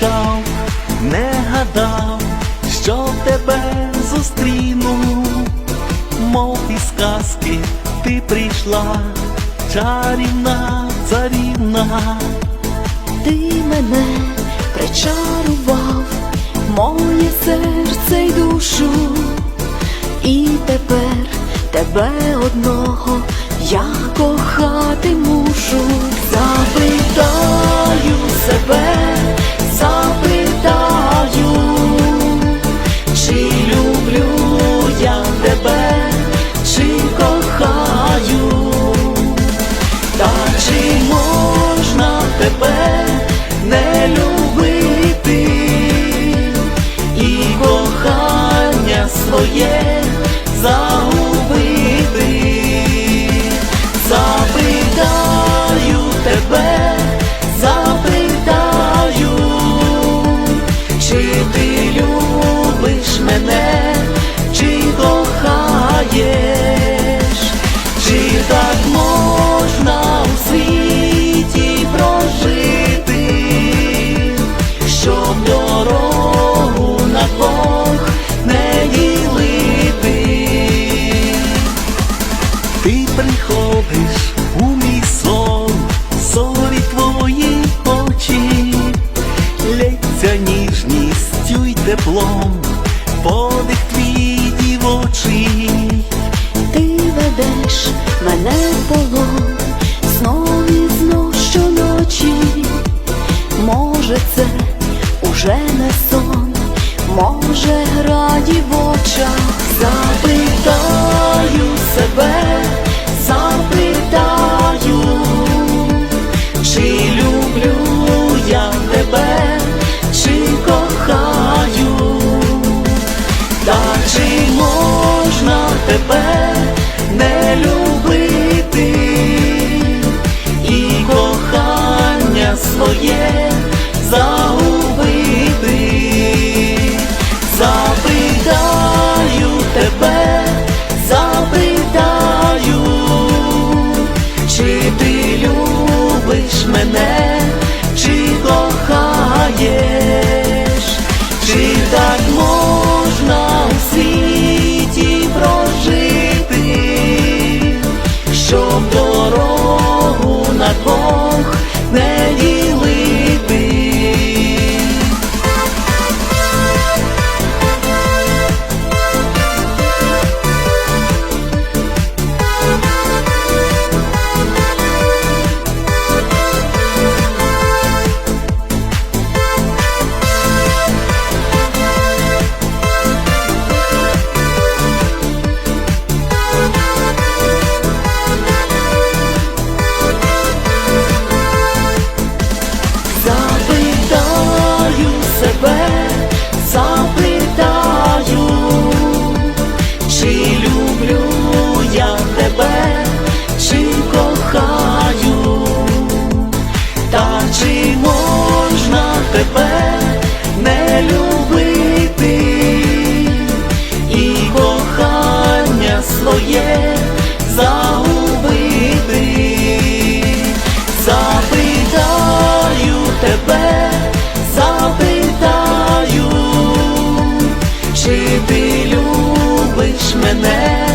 чекав, не гадав, що тебе зустріну, мов із сказки ти прийшла, чарівна царівна. Ти мене причарував, моє серце й душу, і тепер тебе одного я кохати мушу. Запитаю себе, мене полон, знов і знов щоночі. Може, це уже не сон, може, граді в очах. Запитаю себе, запитаю, чи люблю я тебе, чи кохаю. Та чи можна тебе загубити? Запитаю тебе, запитаю, чи ти любиш мене, своє загубити? Запитаю тебе, запитаю, чи ти любиш мене,